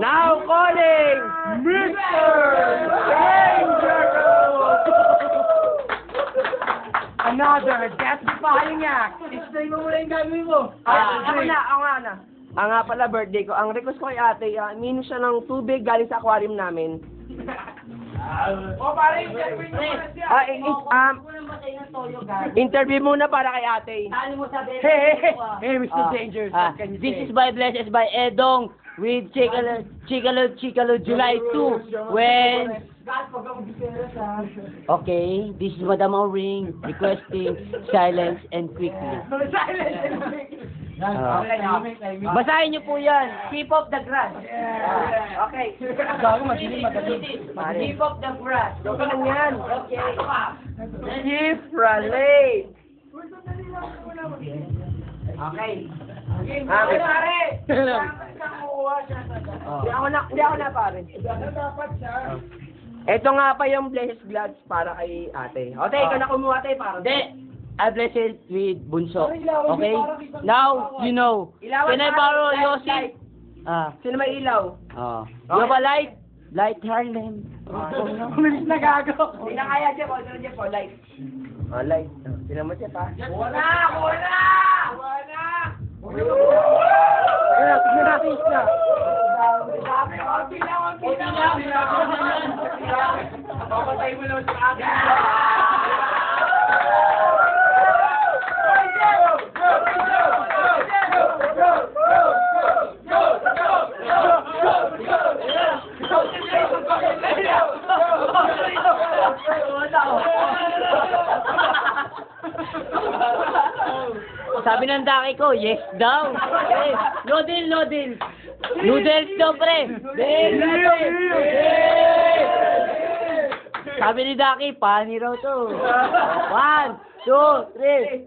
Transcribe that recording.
Now calling Mr. Danger! Another death-defying act. Explain mo muna yung gagawin mo. Ah, ako na, ako na. Ah, nga pala, birthday ko. Ang request ko kay ate, uh, minus siya ng tubig galing sa aquarium namin. O, pare, gagawin mo muna siya. Ah, eh, eh, um, interview muna para kay ate. Hey, hey, hey, hey, Mr. Ah, Danger, ah, what can you this say? is by Blessed by Edong with Chicalo, Chicalo, Chicalo, July 2. When, okay, this is Madam Ring requesting silence and quickly. Ah. Basahin niyo po yan. Keep up the grass. Okay. Gago, madilim. Pare. Keep up the grass. Lang yan. Okay. Ah, Ay, pare! Hindi ako na, hindi ako na pare. dapat siya. Ito nga pa yung blessed gloves para kay ate. O, tay, ikaw na kumuha tay para. Hindi. I bless it with bunso. Okay? Now, you know. Can I borrow seat? Ah. Sino may ilaw? Oh. You have a light? Light Harlem. Umilis na gago. Hindi na kaya, Jeff. O, sino, Jeff? O, light. O, light. Sino mo, Jeff, ha? Wala! Wala! Wala! Ayun, tignan natin siya. Papatay mo naman sa akin. Sabi ng daki ko, yes daw. Eh, no deal, no deal. Noodles daw, pre. Noodles. Sabi ni Daki, pani raw to. One, two, three.